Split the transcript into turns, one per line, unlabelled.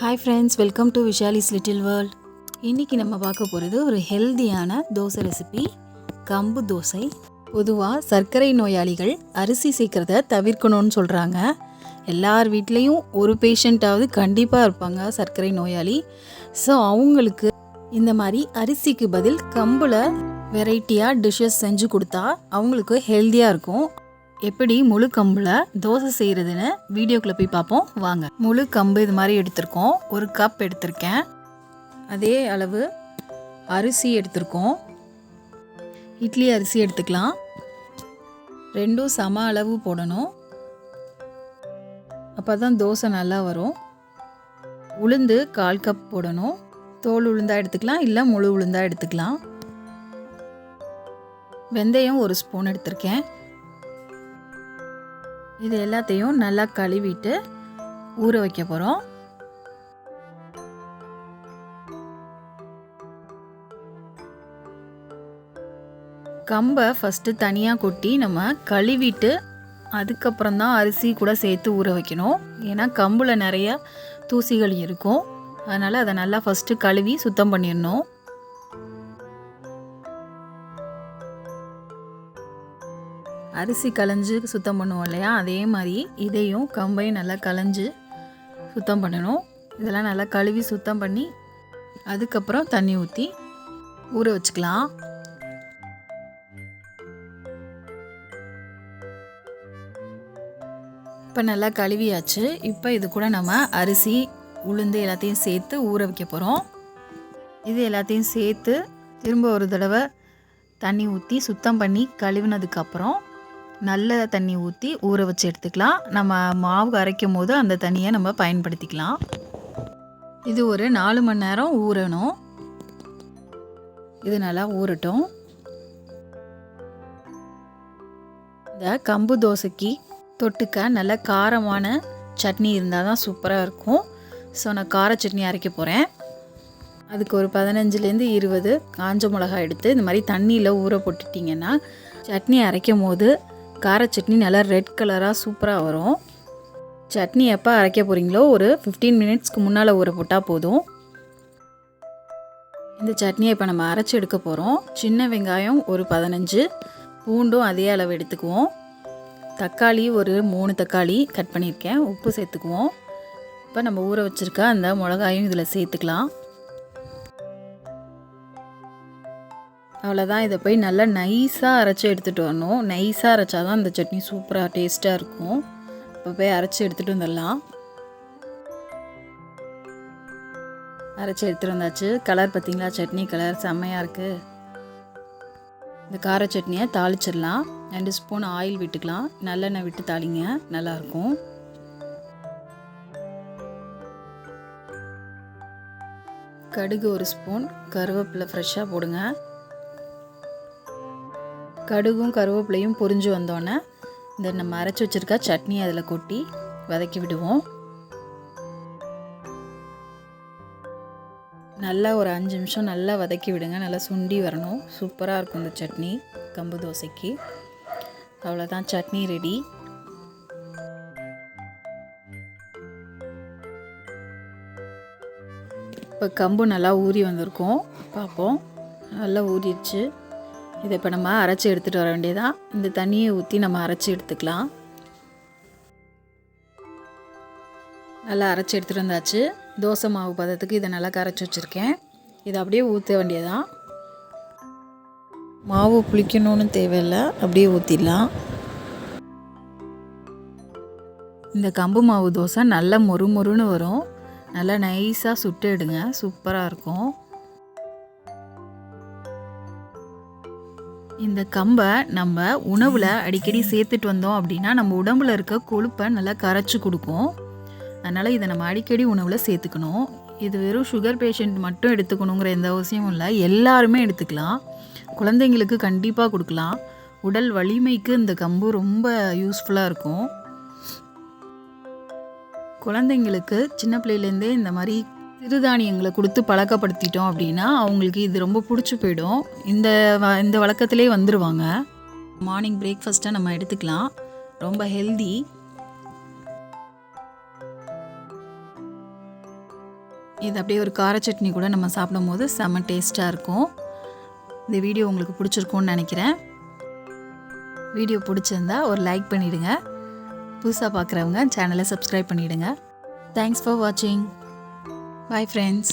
Hi friends welcome to Vishali's little world இன்றைக்கி நம்ம பார்க்க போகிறது ஒரு ஹெல்தியான தோசை ரெசிபி கம்பு தோசை. பொதுவாக சர்க்கரை நோயாளிகள் அரிசி சேர்க்குறத தவிர்க்கணும்னு சொல்கிறாங்க எல்லார் வீட்லேயும் ஒரு பேஷண்ட்டாவது கண்டிப்பாக இருப்பாங்க சர்க்கரை நோயாளி. ஸோ அவங்களுக்கு இந்த மாதிரி அரிசிக்கு பதில் கம்பில் வெரைட்டியாக டிஷ்ஷஸ் செஞ்சு கொடுத்தா அவங்களுக்கு ஹெல்த்தியாக இருக்கும். எப்படி முழு கம்பில் தோசை செய்கிறதுன்னு வீடியோக்குள்ளே போய் பார்ப்போம். வாங்க. முழு கம்பு இது மாதிரி எடுத்திருக்கோம். ஒரு கப் எடுத்திருக்கேன். அதே அளவு அரிசி எடுத்திருக்கோம். இட்லி அரிசி எடுத்துக்கலாம். ரெண்டும் சம அளவு போடணும். அப்போ தான் தோசை நல்லா வரும். உளுந்து கால் கப் போடணும். தோல் உளுந்தாக எடுத்துக்கலாம். இல்லை முழு உளுந்தாக எடுத்துக்கலாம். வெந்தயம் ஒரு ஸ்பூன் எடுத்திருக்கேன். இது எல்லாத்தையும் நல்லா கழுவிட்டு ஊற வைக்க போகிறோம் கம்பை ஃபஸ்ட்டு தனியாக கொட்டி நம்ம கழுவிட்டு அதுக்கப்புறம் தான் அரிசி கூட சேர்த்து ஊற வைக்கணும். ஏன்னா கம்பில் நிறைய தூசிகள் இருக்கும். அதனால் அதை நல்லா ஃபஸ்ட்டு கழுவி சுத்தம் பண்ணிடணும். அரிசி களைஞ்சு சுத்தம் பண்ணுவோம் இல்லையா? அதே மாதிரி இதையும் கம்பையும் நல்லா களைஞ்சு சுத்தம் பண்ணணும். இதெல்லாம் நல்லா கழுவி சுத்தம் பண்ணி அதுக்கப்புறம் தண்ணி ஊற்றி ஊற வச்சுக்கலாம். இப்போ நல்லா கழுவியாச்சு. இப்போ இது கூட நம்ம அரிசி உளுந்து எல்லாத்தையும் சேர்த்து ஊற வைக்க போகிறோம் இது எல்லாத்தையும் சேர்த்து திரும்ப ஒரு தடவை தண்ணி ஊற்றி சுத்தம் பண்ணி கழுவினதுக்கப்புறம் நல்ல தண்ணி ஊற்றி ஊற வச்சு எடுத்துக்கலாம். நம்ம மாவு அரைக்கும் போது அந்த தண்ணியை நம்ம பயன்படுத்திக்கலாம். இது ஒரு நாலு மணி நேரம் ஊறணும். இது நல்லா ஊறட்டும். இந்த கம்பு தோசைக்கு தொட்டுக்க நல்ல காரமான சட்னி இருந்தால் தான் சூப்பராக இருக்கும். ஸோ நான் கார சட்னி அரைக்க போகிறேன் அதுக்கு ஒரு பதினஞ்சுலேருந்து இருபது காஞ்ச மிளகாய் எடுத்து இந்த மாதிரி தண்ணியில் ஊற போட்டுட்டிங்கன்னா சட்னி அரைக்கும் போது கார சட்னி நல்லா ரெட் கலராக சூப்பராக வரும். சட்னி எப்போ அரைக்க போகிறீங்களோ ஒரு ஃபிஃப்டீன் மினிட்ஸ்க்கு முன்னால் ஊற போட்டால் போதும். இந்த சட்னியை இப்போ நம்ம அரைச்சி எடுக்க போகிறோம் சின்ன வெங்காயம் ஒரு பதினஞ்சு. பூண்டும் அதே அளவு எடுத்துக்குவோம். தக்காளி ஒரு மூணு தக்காளி கட் பண்ணியிருக்கேன். உப்பு சேர்த்துக்குவோம். இப்போ நம்ம ஊற வச்சுருக்க அந்த மிளகாயும் இதில் சேர்த்துக்கலாம். அவ்வளோதான் இதை போய் நல்லா நைஸாக அரைச்சி எடுத்துகிட்டு வரணும். நைஸாக அரைச்சா தான் இந்த சட்னி சூப்பராக டேஸ்ட்டாக இருக்கும். இப்போ போய் அரைச்சி எடுத்துகிட்டு வந்துடலாம். அரைச்சி எடுத்துகிட்டு வந்தாச்சு. கலர் பார்த்தீங்களா? சட்னி கலர் செம்மையாக இருக்குது இந்த கார சட்னியை தாளிச்சிடலாம். ரெண்டு ஸ்பூன் ஆயில் விட்டுக்கலாம். நல்லெண்ணெய் விட்டு தாளிங்க. நல்லாயிருக்கும் கடுகு ஒரு ஸ்பூன் கருவேப்பிலை ஃப்ரெஷ்ஷாக போடுங்க. கடுகும் கருவேப்பிலையும் பொரிஞ்சு வந்தோடனே இந்த நம்ம அரைச்சி வச்சுருக்க சட்னி அதில் கொட்டி வதக்கி விடுவோம். நல்லா ஒரு அஞ்சு நிமிஷம் நல்லா வதக்கி விடுங்க. நல்லா சுண்டி வரணும். சூப்பராக இருக்கும் இந்த சட்னி கம்பு தோசைக்கு. அவ்வளோதான் சட்னி ரெடி இப்போ கம்பு நல்லா ஊறி வந்திருக்கோம். பார்ப்போம் நல்லா ஊறிடுச்சு. இதை இப்போ நம்ம அரைச்சி எடுத்துகிட்டு வர வேண்டியதான் இந்த தண்ணியை ஊற்றி நம்ம அரைச்சி எடுத்துக்கலாம். நல்லா அரைச்சி எடுத்துகிட்டு வந்தாச்சு. தோசை மாவு பதத்துக்கு இதை நல்லா கரைச்சி வச்சுருக்கேன். இதை அப்படியே ஊற்ற வேண்டியதான் மாவு புளிக்கணும்னு தேவையில்லை. அப்படியே ஊற்றிடலாம் இந்த கம்பு மாவு தோசை நல்லா மொறு மொறுன்னு வரும். நல்லா நைஸாக சுட்டு எடுங்க. சூப்பராக இருக்கும். இந்த கம்பை நம்ம உணவில் அடிக்கடி சேர்த்துட்டு வந்தோம் அப்படின்னா நம்ம உடம்புல இருக்க கொழுப்பை நல்லா கரைச்சி கொடுக்கும். அதனால் இதை நம்ம அடிக்கடி உணவில் சேர்த்துக்கணும். இது வெறும் சுகர் பேஷண்ட் மட்டும் எடுத்துக்கணுங்கிற எந்த அவசியமும் இல்லை. எல்லாருமே எடுத்துக்கலாம். குழந்தைங்களுக்கு கண்டிப்பாக கொடுக்கலாம். உடல் வலிமைக்கு இந்த கம்பு ரொம்ப யூஸ்ஃபுல்லாக இருக்கும். குழந்தைங்களுக்கு சின்ன பிள்ளையிலேருந்தே இந்த மாதிரி சிறுதானியங்களை கொடுத்து பழக்கப்படுத்திட்டோம் அப்படின்னா அவங்களுக்கு இது ரொம்ப பிடிச்சி போயிடும். இந்த வ இந்த வழக்கத்திலே வந்துடுவாங்க மார்னிங் பிரேக்ஃபாஸ்ட்டாக நம்ம எடுத்துக்கலாம். ரொம்ப ஹெல்தி இது அப்படியே ஒரு கார சட்னி கூட நம்ம சாப்பிடும் போது செம்ம டேஸ்ட்டாக இருக்கும். இந்த வீடியோ உங்களுக்கு பிடிச்சிருக்கும்னு நினைக்கிறேன். வீடியோ பிடிச்சிருந்தா ஒரு லைக் பண்ணிவிடுங்க புதுசாக பார்க்குறவங்க சேனலை சப்ஸ்கிரைப் பண்ணிவிடுங்க தேங்க்ஸ் ஃபார் வாட்சிங் பாய் ஃப்ரெண்ட்ஸ்